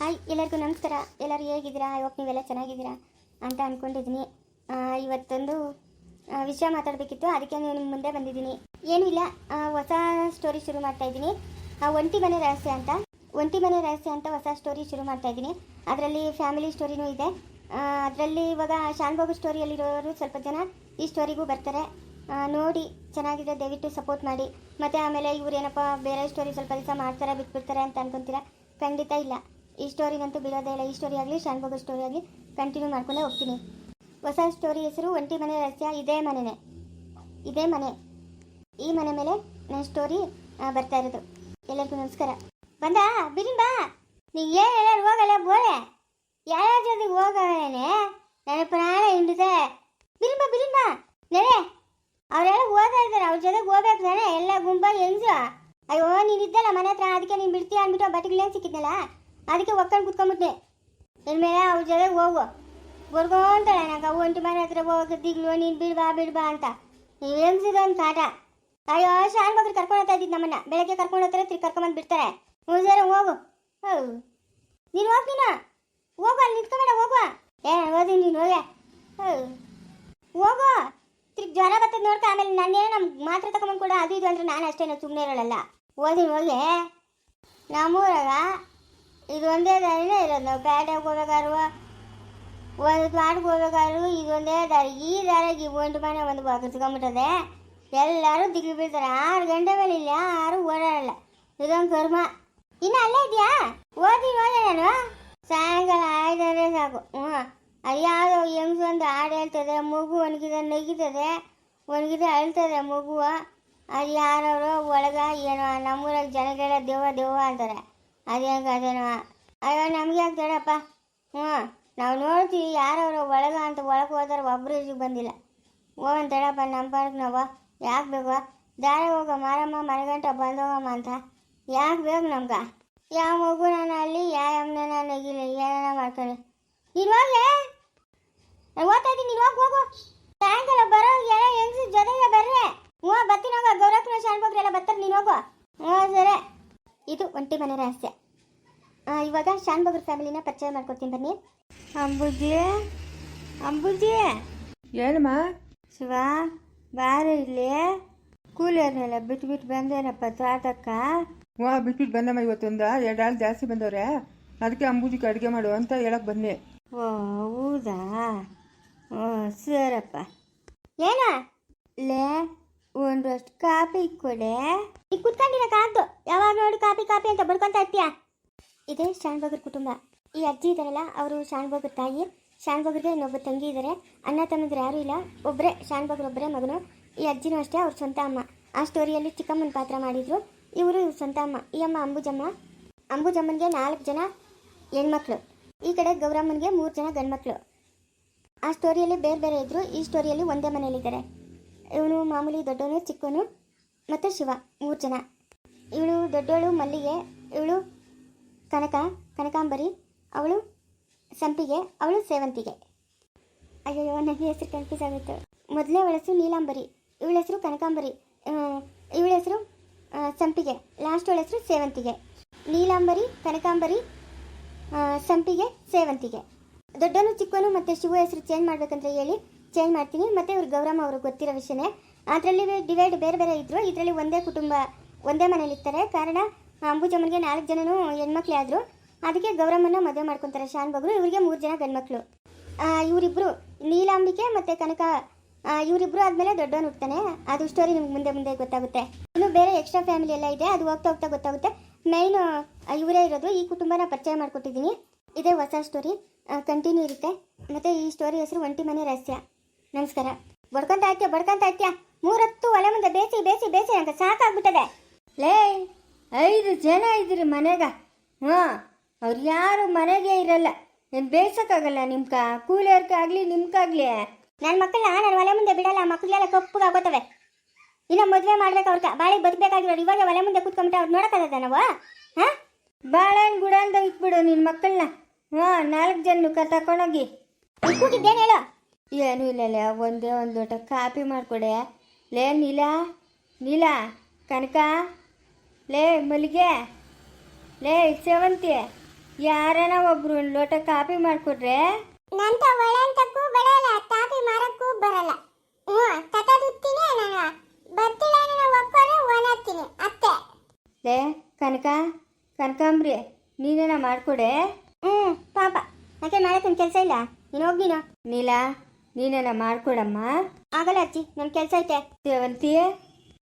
Hi, ಎಲ್ಲರಿಗೂ ನಮಸ್ಕಾರ. ಎಲ್ಲರೂ ಹೇಗಿದ್ದೀರಾ? ಹೋಪ್ ನೀವೆಲ್ಲ ಚೆನ್ನಾಗಿದ್ದೀರಾ? ಅಂತ ಅಂದ್ಕೊಂಡಿದ್ದೀನಿ ಇವತ್ತೊಂದು ವಿಷಯ ಮಾತಾಡಬೇಕಿತ್ತು. ಅದಕ್ಕೆ ನಾನು ನಿಮ್ಮ ಮುಂದೆ ಬಂದಿದ್ದೀನಿ. ಏನೂ ಇಲ್ಲ. ಹೊಸ ಸ್ಟೋರಿ ಶುರು ಮಾಡ್ತಾ ಇದ್ದೀನಿ. ಒಂಟಿ ಮನೆ ರಹಸ್ಯ ಅಂತ. ಒಂಟಿ ಮನೆ ರಹಸ್ಯ ಅಂತ ಹೊಸ ಸ್ಟೋರಿ ಶುರು ಮಾಡ್ತಾ ಇದ್ದೀನಿ. ಅದರಲ್ಲಿ ಫ್ಯಾಮಿಲಿ ಸ್ಟೋರಿನೂ ಇದೆ. ಅದರಲ್ಲಿ ಇವಾಗ ಶಾನ್ಭೋಗ ಸ್ಟೋರಿಯಲ್ಲಿರೋರು ಸ್ವಲ್ಪ ಜನ ಈ ಸ್ಟೋರಿಗೂ ಬರ್ತಾರೆ. ನೋಡಿ, ಚೆನ್ನಾಗಿದೆ, ದಯವಿಟ್ಟು ಸಪೋರ್ಟ್ ಮಾಡಿ. ಮತ್ತು ಆಮೇಲೆ ಇವ್ರು ಏನಪ್ಪ, ಬೇರೆ ಸ್ಟೋರಿ ಸ್ವಲ್ಪ ದಿವಸ ಮಾಡ್ತಾರೆ, ಬಿಟ್ಬಿಡ್ತಾರೆ ಅಂತ ಅನ್ಕೊಂತೀರಾ? ಖಂಡಿತ ಇಲ್ಲ. ಈ ಸ್ಟೋರಿಗಂತೂ ಬಿಡೋದೇ ಇಲ್ಲ. ಈ ಸ್ಟೋರಿ ಆಗಲಿ ಶಾನ್ಭೋಗ ಸ್ಟೋರಿ ಆಗಲಿ ಕಂಟಿನ್ಯೂ ಮಾಡ್ಕೊಂಡೇ ಹೋಗ್ತೀನಿ. ಹೊಸ ಸ್ಟೋರಿ ಹೆಸರು ಒಂಟಿ ಮನೆ ರಹಸ್ಯ, ಇದೇ ಮನೆನೇ. ಇದೇ ಮನೆ. ಈ ಮನೆ ಮೇಲೆ ನನ್ನ ಸ್ಟೋರಿ ಬರ್ತಾ ಇರೋದು. ಎಲ್ಲರಿಗೂ ನಮಸ್ಕಾರ. ಬಂದ? ಬಿರಿನ್ ಬಾ. ನೀ ಏನು ಹೇಳೋರು ಹೋಗಲ್ಲ, ಬೋಳೆ. ಯಾರ ಜೊತೆಗೆ ಹೋಗವೇನೆ ನನ್ನ ಪ್ರಾಣ ಹಿಂಡಿದೆ. ಬಿರಿನ್ ಬಾ ನೆನೆ ಅವರೆಲ್ಲ ಹೋಗ್ತಾ ಇದ್ದಾರೆ. ಅವ್ರ ಜೊತೆಗೆ ಹೋಗ್ಬೇಕು ತಾನೆ. ಎಲ್ಲ ಗುಂಪಲ್ಲಿ ಹೆಂಗ್ಸು? ಅಯ್ಯೋ, ನೀನು ಇದ್ದಲ್ಲ ಮನೆ ಹತ್ರ. ಅದಕ್ಕೆ ನೀನು ಬಿಡ್ತೀಯ ಅಂದ್ಬಿಟ್ಟು ಬಟ್ಟೆಗಳೇನು ಸಿಕ್ಕಿದ್ನಲ್ಲ? ಅದಕ್ಕೆ ಒಕ್ಕೊಂಡು ಕುತ್ಕೊಂಡ್ಬಿಟ್ಟೆ ಇನ್ಮೇಲೆ ಅವ್ರ ಜೊತೆಗೆ ಹೋಗು. ಬರ್ಕೊಂತಾಳೆ ನಂಗೆ ಒಂಟಿ ಮನೆ ಹತ್ರ ಹೋಗಿದ್ದಿಗ್ಲು ನೀನು ಬಿಡ್ಬಾ ಬಿಡ್ಬಾ ಅಂತ. ನೀವು ಹೆಂಗ್ಸಿದೊಂದು ಕಾಟ ಅಯ್ಯೋ ಶಾನ್ ಮಗರು ಕರ್ಕೊಂಡು ಹೋಗ್ತಾ ಇದ್ದಿದ್ದು ನಮ್ಮನ್ನ. ಬೆಳಗ್ಗೆ ಕರ್ಕೊಂಡು ಹೋಗ್ತಾರೆ, ತಿರ್ಗಿ ಕರ್ಕೊಂಬಂದು ಬಿಡ್ತಾರೆ. ಹ್ಞೂ ಹೋಗು. ಹೌದು. ನೀನು ಹೋಗ್ತೀನ ಹೋಗು ಅಲ್ಲಿ ನಿಂತ್ಕೊಂಬೇಡ, ಹೋಗುವ. ಏ ಓದಿ ನೀನು, ಹೋಗೆ. ಹೌದು. ಹೋಗು. ತಿರ್ಗಿ ಜ್ವರ ಬರ್ತದೆ ನೋಡ್ಕ, ಆಮೇಲೆ ನಾನೇನೋ ನಮ್ಗೆ ಮಾತ್ರ ತಗೊಂಬಂದು ಕೂಡ ಅದು ಇದು ಅಂದ್ರೆ ನಾನು ಅಷ್ಟೇನು ಸುಮ್ಮನೆ ಇರೋಳಲ್ಲ ಓದಿ ಹೋಗಿ. ನಮ್ಮೂರಾಗ ಇದು ಒಂದೇ ದಾರಿನೇ ಇರೋದು. ನಾವು ಪೇಟೆಗೆ ಹೋಗ್ಬೇಕಾದ್ರು ಒಂದು ತ್ವಾಟಕ್ಕೆ ಹೋಗ್ಬೇಕಾದ್ರು ಇದೊಂದೇ ದಾರಿ. ಈ ದಾರಿಗೆ ಒಂದು ಮನೆ, ಒಂದು ಬಗ್ಗಿಸ್ಕೊಂಬಿಟ್ಟದೆ ಎಲ್ಲರೂ ದಿಗ್ಗಿ ಬೀಳ್ತಾರೆ. ಆರು ಗಂಟೆ ಮೇಲೆ ಇಲ್ಲ ಯಾರು ಓಡಾಡಲ್ಲ. ಇದೊಂದು ಕರ್ಮ ಇನ್ನು ಅಲ್ಲೇ ಇದೆಯಾ? ಓದಿ ನಾನು. ಸಾಯಂಕಾಲ ಆಯ್ತಾರೆ ಸಾಕು. ಹ್ಞೂ. ಅದು ಯಾವುದೋ ಹೆಂಗ್ಸು ಒಂದು ಹಾಡು ಹೇಳ್ತದೆ, ಮಗು ಒಣಗಿದೆ, ನಗಿತದೆ, ಒಣಗಿದೆ ಅಳ್ತದೆ ಮಗು ಅದು ಯಾರವರು ಒಳಗ ಏನೋ, ನಮ್ಮೂರಾಗ ಜನಗಳ ದೇವ ದೇವ ಅಂತಾರೆ. ಅದೇನು ಅದೇನೋ ಅಯ್ಯೋ, ನಮ್ಗೆ ಯಾಕೆ ಹೇಳಪ್ಪ ಹ್ಞೂ, ನಾವು ನೋಡ್ತೀವಿ ಯಾರವರು ಒಳಗ ಅಂತ ಒಳಗೆ ಹೋದ್ರೆ ಒಬ್ಬರು ಇಲ್ಲಿಗೆ ಬಂದಿಲ್ಲ. ಅಂತ ಹೇಳಪ್ಪ ನಮ್ಮ ಪಾರ್ಕ್ ನಾವು. ಯಾಕೆ ಬೇಕು? ದಾರ ಹೋಗೋ, ಮಾರಮ್ಮ ಮನೆಗಂಟ ಬಂದೋಗಮ್ಮ ಅಂತ. ಯಾಕೆ ಬೇಕು ನಮ್ಗೆ? ಯಾವ ಮಗು ನಾನು ಅಲ್ಲಿ ಯಾವ ಅಮ್ಮನ ನಗಿಲ್ಲ ಏನಾರ ಮಾಡ್ಕೊಳ್ಳಿ ನೀನು ನಾನು ಓದ್ತಾ ಇದ್ದೀನಿ ನೀನು ಹೋಗಿ. ಸಾಯಂಕಾಲ ಬರೋ ಎಲ್ಲ ಹೆಂಗ್ಸ್ ಜೊತೆಗೆ ಬರ್ರೆ. ಹ್ಞೂ, ಬರ್ತೀನಿ ಹೋಗೋ. ಗೌರಕ್ಕನ ಎಲ್ಲ ಬರ್ತಾರೆ, ನೀನು ಹೋಗು. ಹ್ಞೂ, ಸರಿ. ಇದು ಒಂಟಿ ಮನೆ ರಹಸ್ಯ. ಇವಾಗ ಬಗರ್ ಫ್ಯಾಮಿಲಿನ ಪರಿಚಯ ಮಾಡ್ಕೊಡ್ತೀನಿ ಬನ್ನಿ. ಅಂಬುಜಿ ಅಂಬುಜಿ. ಏನಮ್ಮ ಶಿವ ಬಾರ ಇಲ್ಲಿ. ಕೂಲಿಯರ್ನೆಲ್ಲ ಬಿಟ್ಬಿಟ್ಟು ಬಂದೇನಪ್ಪ ತೋಟಕ್ಕ ಹ್ಞೂ ಬಿಟ್ಬಿಟ್ಟು ಬಂದಮ್ಮ ಇವತ್ತೊಂದು. ಎರಡು ಆಳು ಜಾಸ್ತಿ ಬಂದವ್ರೆ. ಅದಕ್ಕೆ ಅಂಬೂಜಿಗೆ ಅಡುಗೆ ಮಾಡು ಅಂತ ಹೇಳಕ್ ಬಂದೆ ಓ ಹೌದಾ? ಓ ಸರಪ್ಪ. ಏನ? ಲೇ ಒಂದಷ್ಟು ಕಾಪಿ ಕೊಡೆ. ಈಗ ಕುತ್ಕೊಂಡಿರಕ್ಕಾಗ್ದು ಯಾವಾಗ ನೋಡಿ ಕಾಪಿ ಕಾಪಿ ಅಂತ ಬಡ್ಕೊಂತ ಇರ್ತೀಯ? ಇದೇ ಶಾನ್ಬಾಗರ್ ಕುಟುಂಬ. ಈ ಅಜ್ಜಿ ಇದಾರಲ್ಲ ಅವರು ಶಾನ್ಬಾಗರ್ ತಾಯಿ. ಶಾನ್ಭೋಗರ್ಗೆ ಇನ್ನೊಬ್ಬ ತಂಗಿ ಇದ್ದಾರೆ ಅಣ್ಣ ತಮ್ಮಂದ್ರೆ ಯಾರೂ ಇಲ್ಲ. ಒಬ್ಬರೇ ಶಾನ್ಬಾಗರ್ ಒಬ್ಬರೇ ಮಗನು. ಈ ಅಜ್ಜಿನೂ ಅಷ್ಟೇ, ಅವ್ರ ಸ್ವಂತ ಅಮ್ಮ. ಆ ಸ್ಟೋರಿಯಲ್ಲಿ ಚಿಕ್ಕಮ್ಮನ ಪಾತ್ರ ಮಾಡಿದ್ರು. ಇವರು ಇವ್ರ ಸ್ವಂತ ಅಮ್ಮ. ಈ ಅಮ್ಮ ಅಂಬುಜಮ್ಮ. ಅಂಬುಜಮ್ಮನಿಗೆ ನಾಲ್ಕು ಜನ ಹೆಣ್ಮಕ್ಳು. ಈ ಕಡೆ ಗೌರಮ್ಮನಿಗೆ ಮೂರು ಜನ ಗಂಡ್ಮಕ್ಳು. ಆ ಸ್ಟೋರಿಯಲ್ಲಿ ಬೇರೆ ಬೇರೆ ಇದ್ರು. ಈ ಸ್ಟೋರಿಯಲ್ಲಿ ಒಂದೇ ಮನೆಯಲ್ಲಿದ್ದಾರೆ. ಇವನು ಮಾಮೂಲಿ ದೊಡ್ಡವನು, ಚಿಕ್ಕವನು ಮತ್ತು ಶಿವ, ಮೂರು ಜನ. ಇವಳು ದೊಡ್ಡವಳು ಮಲ್ಲಿಗೆ. ಇವಳು ಕನಕ ಕನಕಾಂಬರಿ, ಅವಳು ಸಂಪಿಗೆ, ಅವಳು ಸೇವಂತಿಗೆ. ಅಯ್ಯೋ ನನಗೆ ಹೆಸರು ಕನ್ಫ್ಯೂಸ್ ಆಗುತ್ತೆ ಮೊದಲೇ ಅವಳ ಹೆಸರು ನೀಲಾಂಬರಿ ಇವಳ ಹೆಸರು ಕನಕಾಂಬರಿ ಇವಳ ಹೆಸರು ಸಂಪಿಗೆ ಲಾಸ್ಟ್ ಅವಳ ಹೆಸರು ಸೇವಂತಿಗೆ. ನೀಲಾಂಬರಿ, ಕನಕಾಂಬರಿ ಸಂಪಿಗೆ, ಸೇವಂತಿಗೆ. ದೊಡ್ಡನು ಚಿಕ್ಕವನು ಮತ್ತು ಶಿವ ಹೆಸರು ಚೇಂಜ್ ಮಾಡ್ಬೇಕಂತ ಹೇಳಿ ಚೇಂಜ್ ಮಾಡ್ತೀನಿ. ಮತ್ತು ಇವ್ರು ಗೌರಮ್ಮ ಅವ್ರಿಗೆ ಗೊತ್ತಿರೋ ವಿಷಯನೇ. ಅದರಲ್ಲಿ ಡಿವೈಡ್ ಬೇರೆ ಬೇರೆ ಇದ್ದರು ಇದರಲ್ಲಿ ಒಂದೇ ಕುಟುಂಬ, ಒಂದೇ ಮನೇಲಿ ಇರ್ತಾರೆ. ಕಾರಣ ಅಂಬುಜಮ್ಮನಿಗೆ ನಾಲ್ಕು ಜನನು ಹೆಣ್ಮಕ್ಳೇ ಆದರು. ಅದಕ್ಕೆ ಗೌರಮ್ಮನ ಮದುವೆ ಮಾಡ್ಕೊತಾರೆ ಶಾನ್ ಬಗ್ರು. ಇವರಿಗೆ ಮೂರು ಜನ ಗಂಡ್ಮಕ್ಳು. ಆ, ಇವರಿಬ್ರು ನೀಲಾಂಬಿಕೆ ಮತ್ತು ಕನಕ ಇವರಿಬ್ಬರು ಆದಮೇಲೆ ದೊಡ್ಡವನು ಹುಡ್ತಾನೆ ಅದು ಸ್ಟೋರಿ ನಿಮ್ಗೆ ಮುಂದೆ ಮುಂದೆ ಗೊತ್ತಾಗುತ್ತೆ. ಇನ್ನು ಬೇರೆ ಎಕ್ಸ್ಟ್ರಾ ಫ್ಯಾಮಿಲಿ ಎಲ್ಲ ಇದೆ. ಅದು ಹೋಗ್ತಾ ಹೋಗ್ತಾ ಗೊತ್ತಾಗುತ್ತೆ. ಮೈನ್ ಇವರೇ ಇರೋದು. ಈ ಕುಟುಂಬನ ಪರಿಚಯ ಮಾಡಿಕೊಟ್ಟಿದ್ದೀನಿ. ಇದೇ ಹೊಸ ಸ್ಟೋರಿ ಕಂಟಿನ್ಯೂ ಇರುತ್ತೆ. ಮತ್ತು ಈ ಸ್ಟೋರಿ ಹೆಸರು ಒಂಟಿ ಮನೆ ರಹಸ್ಯ. ನಮಸ್ಕಾರ. ಬಡ್ಕೊಂತ ಆಯ್ತೀಯ ಬಡ್ಕೊಂತ ಆಯ್ತೀಯ ಮೂರತ್ತು ಒಲೆ ಮುಂದೆ ಬೇಸಿ ಬೇಸಿ ಬೇಸಿ ಅಂತ ಸಾಕಾಗ್ಬಿಟ್ಟದೆ. ಲೇ! ಐದು ಜನ ಇದ್ರಿ ಮನೆಗ. ಹಾಂ ಅವ್ರು ಯಾರು ಮನೆಗೆ ಇರಲ್ಲ. ಏನು ಬೇಯಿಸೋಕ್ಕಾಗಲ್ಲ ನಿಮ್ಕ ಕೂಲಿಯರ್ಗಾಗಲಿ ನಿಮ್ಗಾಗ್ಲಿ ನನ್ನ ಮಕ್ಕಳನ್ನ ನನ್ನ ಒಲೆ ಮುಂದೆ ಬಿಡಲ್ಲ ಮಕ್ಕಳೆಲ್ಲ ಕಪ್ಪಗಾಗೋತವೆ ಇನ್ನು ಮದುವೆ ಮಾಡ್ಬೇಕು ಅವ್ರಕ ಬಾಳೆ ಬದುಕಬೇಕಾಗಿರೋರು ಇವಾಗ ಒಲೆ ಮುಂದೆ ಕೂತ್ಕೊಂಡ್ಬಿಟ್ಟು ಅವ್ರು ನೋಡೋಕ್ಕಾಗದ ನಾವು? ಹಾಂ? ಬಾಳೆಹಣ್ಣು ಗುಡ ಅಂತ ಇಟ್ಬಿಡು ನಿನ್ನ ಮಕ್ಕಳನ್ನ ಹಾಂ ನಾಲ್ಕು ಜನ ಕ ತಕೊಂಡೋಗಿ. ಕೂಗಿದ್ದೇನು ಹೇಳು? ಏನೂ ಇಲ್ಲ ಒಂದೇ ಒಂದು ಲೋಟ ಕಾಪಿ ಮಾಡ್ಕೊಡೆ. ಲೇ ನೀಲ ನೀಲ ಕನಕ. ಲೇ ಮಲ್ಲಿಗೆ. ಲೇ ಸೇವಂತಿ ಯಾರನ ಒಬ್ರು ಒಂದ್ ಲೋಟ ಕಾಫಿ ಮಾಡ್ಕೊಡ್ರೆ ನಂತ ಒಳಂತಕ್ಕೂ ಬರಲ್ಲ ಕಾಫಿ ಮಾರಕ್ಕೂ ಬರಲ್ಲ. ಹ್ಞೂ ತತದುತ್ತೀನಿ ನಾನು. ಬರ್ತಿಲ್ಲ ನಾನು ಒಕ್ಕೋರೆ ಒಣಗ್ತೀನಿ ಅತ್ತೆ. ಲೇ ಕನಕ ಕನಕಾಂಬ್ರಿ ನೀನೇನ ಮಾಡ್ಕೊಡೆ? ಹ್ಞೂ ಪಾಪ. ಯಾಕೆ ಮಾಡಕ್ಕೆ ಕೆಲಸ ಇಲ್ಲ? ನೀನು ಹೋಗಿ ನೀನು. ನೀಲ ನೀನೇನ ಮಾಡ್ಕೊಡಮ್ಮ? ಆಗಲ್ಲ ಅಜ್ಜಿ ನನ್ನ ಕೆಲಸ ಐತೆ. ಸೇವಂತಿ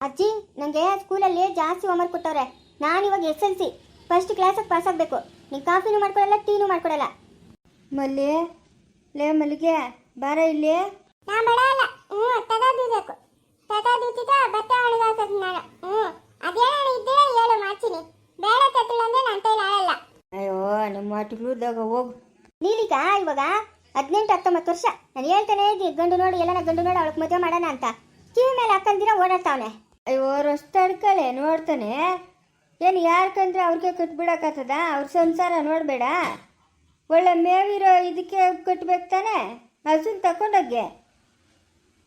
ಅಜ್ಜಿ ನನಗೆ ಸ್ಕೂಲಲ್ಲಿ ಜಾಸ್ತಿ ಹೋಮ್ವರ್ಕ್ ಕೊಟ್ಟವ್ರೆ. ನಾನು ಇವಾಗ ಎಸ್ ಎಲ್ ಸಿ ಫಸ್ಟ್ ಕ್ಲಾಸಿಗೆ ಪಾಸ್ ಆಗಬೇಕು. ನೀನು ಕಾಫಿನೂ ಮಾಡ್ಕೊಡಲ್ಲ ಟೀನೂ ಮಾಡ್ಕೊಡಲ್ಲ ಮಲ್ಲಿ ಲೇ ಮಲ್ಲಿಗೆ ಬಾರ ಇಲ್ಲಿ. ನಾ ಬಡಲ್ಲ ಹ್ಞೂ ಒಣಗಾಕದ್ ನಾನು. ಹ್ಞೂ. ಅದೇನೋ ಹೇಳು ಮಾಡ್ತೀನಿ. ಬೇಡ ತತ್ತಿಲ್ಲ ಅಂದ್ರೆ ನನ್ನ ಕೈಲಿ ಆಳಲ್ಲ ಅಯ್ಯೋ ನಮ್ಮ ಹೋಗು. ಇವಾಗ ಹದಿನೆಂಟು ಹತ್ತೊಂಬತ್ತು ವರ್ಷ. ನಾನು ಹೇಳ್ತಾನೆ ಗಂಡು ನೋಡಿ ಎಲ್ಲ ಗಂಡು ನೋಡಿ ಅವಳಿಗೆ ಮದುವೆ ಮಾಡೋಣ ಅಂತ. ಕಿವಿ ಮೇಲೆ ಹಾಕಂದಿರ ಓಡಾಡ್ತಾವನೆ. ಅಯ್ಯೋ ರಸ್ತೆ ಅಡ್ಕಳೆ ನೋಡ್ತಾನೆ. ಏನು ಯಾರು ಕಂಡ್ರೆ ಅವ್ರಿಗೆ ಕಟ್ಬಿಡಕತ್ತದ ಅವ್ರ ಸಂಸಾರ ನೋಡಬೇಡ. ಒಳ್ಳೆ ಮೇವಿರೋ ಇದಕ್ಕೆ ಕಟ್ಬೇಕು ತಾನೆ? ಹಸುನ್ ತಕೊಂಡೋಗ್ಗೆ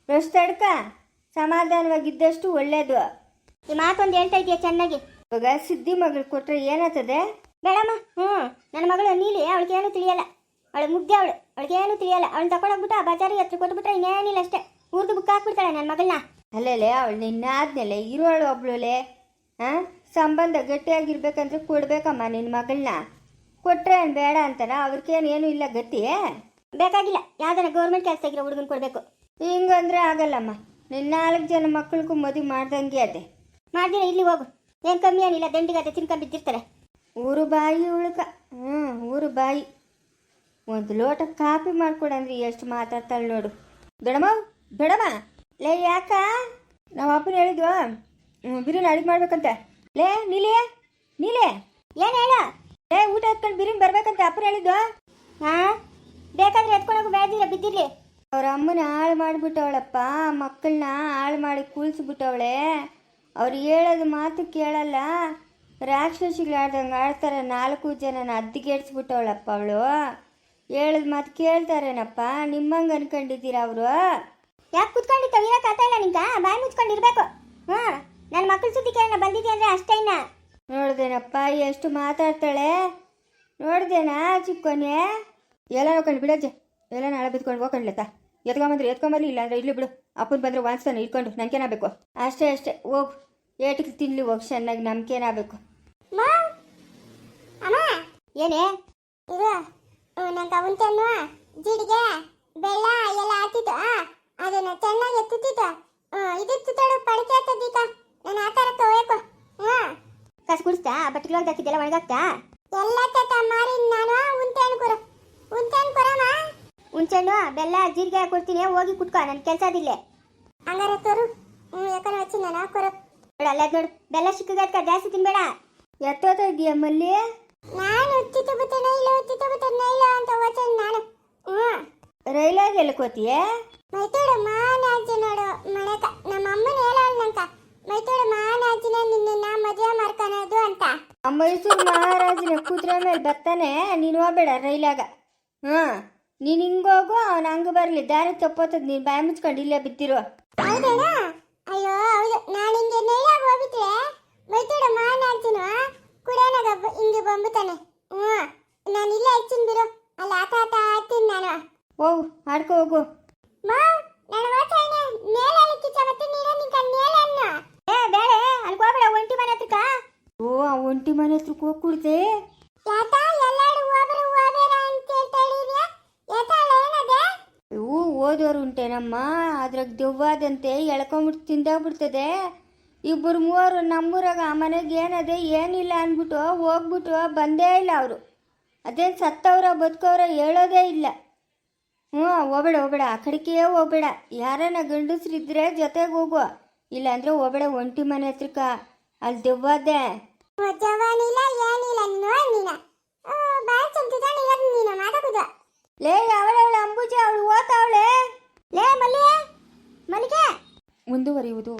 ರೊಷ್ಟ ತಡ್ಕ ಸಮಾಧಾನವಾಗಿದ್ದಷ್ಟು ಒಳ್ಳೇದು. ಈ ಮಾತೊಂದು ಹೇಳ್ತಾ ಇದೆಯಾ ಚೆನ್ನಾಗಿ? ಇವಾಗ ಸಿದ್ಧಿ ಮಗಳು ಕೊಟ್ರೆ ಏನಾಗ್ತದೆ? ಬೇಡಮ್ಮ ಹ್ಞೂ. ನನ್ನ ಮಗಳು ನೀಲಿ ಅವಳಿಗೆ ಏನು ತಿಳಿಯಲ್ಲ. ಅವಳು ಮುಗ್ದೆ ಅವಳು. ಅವಳಿಗೆ ಏನು ತಿಳಿಯಲ್ಲ. ಅವಳು ತಗೊಂಡೋಗ್ಬಿಟ್ಟು ಆ ಬಜಾರಿ ಹತ್ರ ಕೊಟ್ಬಿಟ್ರೆ ಇನ್ನೇನಿಲ್ಲ ಅಷ್ಟೇ. ಊರ್ದು ಬುಕ್ ಹಾಕ್ಬಿಡ್ತಾಳೆ ನನ್ನ ಮಗಳನ್ನ. ಅಲ್ಲೇ ಅವಳು ನಿನ್ನಾದ್ಮೇಲೆ ಇರೋಳು ಒಬ್ಳುಲೆ. ಹಾಂ ಸಂಬಂಧ ಗಟ್ಟಿಯಾಗಿರ್ಬೇಕಂದ್ರೆ ಕೊಡ್ಬೇಕಮ್ಮ ನಿನ್ನ ಮಗಳನ್ನ. ಕೊಟ್ರೆ ಏನು ಬೇಡ ಅಂತಾರ ಅವ್ರಿಗೇನು ಏನೂ ಇಲ್ಲ ಗತಿ? ಬೇಕಾಗಿಲ್ಲ. ಯಾವ್ದಾರ ಗೌರ್ಮೆಂಟ್ ಕೆಲಸ ಆಗಿರೋ ಹುಡುಗನ್ ಕೊಡಬೇಕು. ಹಿಂಗಂದ್ರೆ ಆಗಲ್ಲಮ್ಮ. ನಿನ್ನ ನಾಲ್ಕು ಜನ ಮಕ್ಕಳಿಗೂ ಮದುವೆ ಮಾಡ್ದಂಗೆ ಅದೇ. ಮಾಡ್ದಿರ ಇಲ್ಲಿ ಹೋಗು. ಏನು ಕಮ್ಮಿ ಏನಿಲ್ಲ ದಂಡಿಗತ್ತೆ ತಿನ್ಕೊಂಡು ಬಿದ್ದಿರ್ತಾರೆ. ಊರು ಬಾಯಿ ಉಳ್ಕ. ಹ್ಞೂ ಊರು ಬಾಯಿ. ಒಂದು ಲೋಟ ಕಾಫಿ ಮಾಡ್ಕೊಡಂದ್ರೆ ಎಷ್ಟು ಮಾತಾಡ್ತಾಳೆ ನೋಡು. ಬೇಡಮ್ಮ ದೊಡಮ್ಮ ಲೇ, ಯಾಕ? ನಾವು ಅಪ್ಪನ ಹೇಳಿದ್ವಾ? ಬಿರಿಯಾನಿ ಅಡುಗೆ ಮಾಡ್ಬೇಕಂತೆ. ಲೇ, ನೀಲೇ ನೀಲೇ. ಏನು ಹೇಳ ಲೇ, ಊಟ ಎತ್ಕೊಂಡು ಬಿರಿಯಾನಿ ಬರ್ಬೇಕಂತೆ, ಅಪ್ಪನ ಹೇಳಿದ್ವಾ? ಹಾಂ? ಬೇಕಾದ್ರೆ ಎತ್ಕೊಂಡೋಗಿ ಬೇದಿರ ಬಿದ್ದಿರ್ಲಿ. ಅವ್ರ ಅಮ್ಮನ ಹಾಳು ಮಾಡಿಬಿಟ್ಟವಳಪ್ಪ ಮಕ್ಕಳನ್ನ ಹಾಳು ಮಾಡಿ ಕೂಲ್ಸ್ಬಿಟ್ಟವಳೆ. ಅವ್ರು ಹೇಳೋದು ಮಾತು ಕೇಳಲ್ಲ. ರಾಕ್ಷಸಿಗಳಾಡ್ದಂಗೆ ಆಡ್ತಾರೆ, ನಾಲ್ಕು ಜನನ ಅದ್ದಿಗೇಡ್ಸ್ಬಿಟ್ಟವಳಪ್ಪ ಅವಳು. ಹೇಳೋದು ಮಾತು ಕೇಳ್ತಾರೇನಪ್ಪ, ನಿಮ್ಮಂಗೆ ಅನ್ಕೊಂಡಿದ್ದೀರಾ ಅವರು? ಯಾಕೆ ಕುತ್ಕೊಂಡಿತ್ತು ಇರಕ್ಕೆ ಆತ ಇಲ್ಲ ನಿಂಗೆ ಬಾಯಿ ಮುಚ್ಕೊಂಡಿರ್ಬೇಕು ಹಾಂ ನನ್ನ ಮಕ್ಕಳ ಸುದ್ದಿ ಕೇಳೋಣ ಬಂದಿದ್ದೆ ಅಂದರೆ ಅಷ್ಟೇ ಇನ್ನ? ನೋಡ್ದೇನಪ್ಪ ಎಷ್ಟು ಮಾತಾಡ್ತಾಳೆ? ನೋಡ್ದೇನಾ ಚಿಕ್ಕೋನೆ? ಎಲ್ಲ ನೋಡ್ಕೊಂಡು ಬಿಡಜ್ಜೆ ಎಲ್ಲ ನಾಳೆ ಬಿದ್ಕೊಂಡು ಹೋಗ್ಕೊಂಡ್ಲತ್ತ ಎತ್ಕೊಂಬಂದ್ರೆ ಎತ್ಕೊಂಬರ್ಲಿ ಇಲ್ಲ ಅಂದ್ರೆ ಇಲ್ಲಿ ಬಿಡು. ಅಪ್ಪನ ಬಂದ್ರೆ ವಾನ್ಸ್ತಾನೆ ಇಟ್ಕೊಂಡು ನಂಗೇನಾಗಬೇಕು? ಅಷ್ಟೇ ಅಷ್ಟೇ. ಹೋಗು. ಏಟಿಗೆ ತಿನ್ಲಿ ಹೋಗಿ ಚೆನ್ನಾಗಿ ನಮ್ಕೇನಾಗಬೇಕು ಏನೇ? ಇದು ನಂಗೆ ಅವಂತನ್ನು ಜೀರಿಗೆ ಬೆಲ್ಲ ಎಲ್ಲ ಹಾಕಿತ್ತು ಅದನ್ನ ಚೆನ್ನಾಗಿ ತುತ್ತಿಟ ಇದು ತುತ್ತಾಡು ಪಡಿಕೆ ಆಗ್ತದೀಕ ನಾನು ಆ ಥರಕ್ಕೆ ಹೋಗಬೇಕು ಹಾಂ ಕಸ್ ಕುಡಿಸ್ತಾ? ಬಟ್ಟೆಗಳು ಹಾಕಿದ್ದೆಲ್ಲ ಒಣಗಾಕ್ತಾ? ಎಲ್ಲ ತಟ ಮಾರಿ ನಾನು ಉಂತೆಣ್ಣು ಕೊರ ಉಂತೆಣ್ಣು ಕೊರಮ್ಮ ಉಂಚೆಣ್ಣು ಬೆಲ್ಲ ಜೀರಿಗೆ ಕೊಡ್ತೀನಿ ಹೋಗಿ ಕುಟ್ಕೋ ನನ್ನ ಕೆಲಸ ಅದಿಲ್ಲೇ ಹಂಗಾರೆ ತೋರು. ಹ್ಞೂ ಯಾಕಂದ್ರೆ ಹಚ್ಚಿ ನಾನು ಕೊರ ನೋಡು ಅಲ್ಲ ನೋಡು. ಬೆಲ್ಲ ಸಿಕ್ಕಗಾದ್ಕ ಜಾಸ್ತಿ ತಿನ್ಬೇಡ. ಎತ್ತೋತ ಇದೆಯಾ ಮಲ್ಲಿ ನಾನು ಉಚ್ಚಿತ ಬುತ್ತನ ಇಲ್ಲ ಉಚ್ಚಿತ ಬುತ್ತನ ಇಲ್ಲ ಅಂತ ವಚನ ನಾನು. ಹ್ಞೂ ರೈಲಾಗ ಎಲ್ಕೋತಿಯೇ ಮೈತೋಡ ಮಾನಾಜಿ ನೋಡು ಮಳಕ ನಮ್ಮ ಅಮ್ಮನ ಹೇಳೋಳು ನಂಕ ಮೈತೋಡ ಮಾನಾಜಿನ ನಿನ್ನ ಮದುವೆ ಮಾಡ್ಕೊಳೋದು ಅಂತ. ಆ ಮೈಸೂರು ಮಹಾರಾಜನ ಕುದುರೆ ಮೇಲೆ ಬರ್ತಾನೆ ನೀನು ಹೋಗ್ಬೇಡ ರೈಲಾಗ. ಹಾ ನೀನು ಹಿಂಗೋಗು ಅವ್ನು ಹಂಗ ಬರಲಿ. ದಾರಿ ತಪ್ಪೋತದ ನೀನು ಬಾಯಿ ಮುಚ್ಕೊಂಡು ಇಲ್ಲೇ ಬಿದ್ದಿರೋ. ಅಯ್ಯೋ ಹೌದು. ನಾನು ಹಿಂಗೆ ನೆಯ್ಯಾಗ ಹೋಗ್ಬಿಟ್ರೆ ಮೈತೋಡ ಮಾನಾಜಿನ ಹಿಂಗೆ ಬಂಬುತ್ತಾನೆ ಹ್ಞೂ ನಾನು ಇಲ್ಲೇ ಹಚ್ಚಿನ ಬಿರು ಅಲ್ಲಿ ಆಟ ಆಟ ಆಡ್ತೀನಿ ನಾನು. ಹೋಗು. ಆಡ್ಕೊ ಹೋಗು ಓ ಒಂಟಿ ಮನೆ ಹತ್ರಕ್ಕೆ ಹೋಗಿ ಏನದೆ? ಇವು ಓದೋರು ಉಂಟೇನಮ್ಮ ಅದ್ರಾಗ ದೆವ್ವಾದಂತೆ ಎಳ್ಕೊಂಬಿಟ್ಟು ತಿಂದಾಗ್ಬಿಡ್ತದೆ. ಇಬ್ಬರು ಮೂವರು ನಮ್ಮೂರಾಗ ಆ ಮನೆಗೆ ಏನದೆ ಏನಿಲ್ಲ ಅಂದ್ಬಿಟ್ಟು ಹೋಗ್ಬಿಟ್ಟು ಬಂದೇ ಇಲ್ಲ ಅವರು. ಅದೇನು ಸತ್ತವ್ರ ಬದುಕವ್ರ ಹೇಳೋದೇ ಇಲ್ಲ. ಹ್ಞೂ ಹೋಗ್ಬೇಡ ಹೋಗ್ಬೇಡ. ಆ ಕಡೆಗೆ ಹೋಗ್ಬೇಡ. ಯಾರನ್ನ ಗಂಡಸ್ರಿದ್ರೆ ಜೊತೆಗೆ ಹೋಗು ಇಲ್ಲಾಂದ್ರೆ ಹೋಗ್ಬೇಡ ಒಂಟಿ ಮನೆ ಹತ್ರಕ ಅಲ್ಲಿ ದೆವ್ವದೆ ಲೇ ಅವಳವಳ ಅಂಬುಜ ಅವಳು ಓತಾವಳೆ ಲೇ ಮಲ್ಲಿಗೆ ಮಲ್ಲಿಗೆ. ಮುಂದುವರಿಯುವುದು.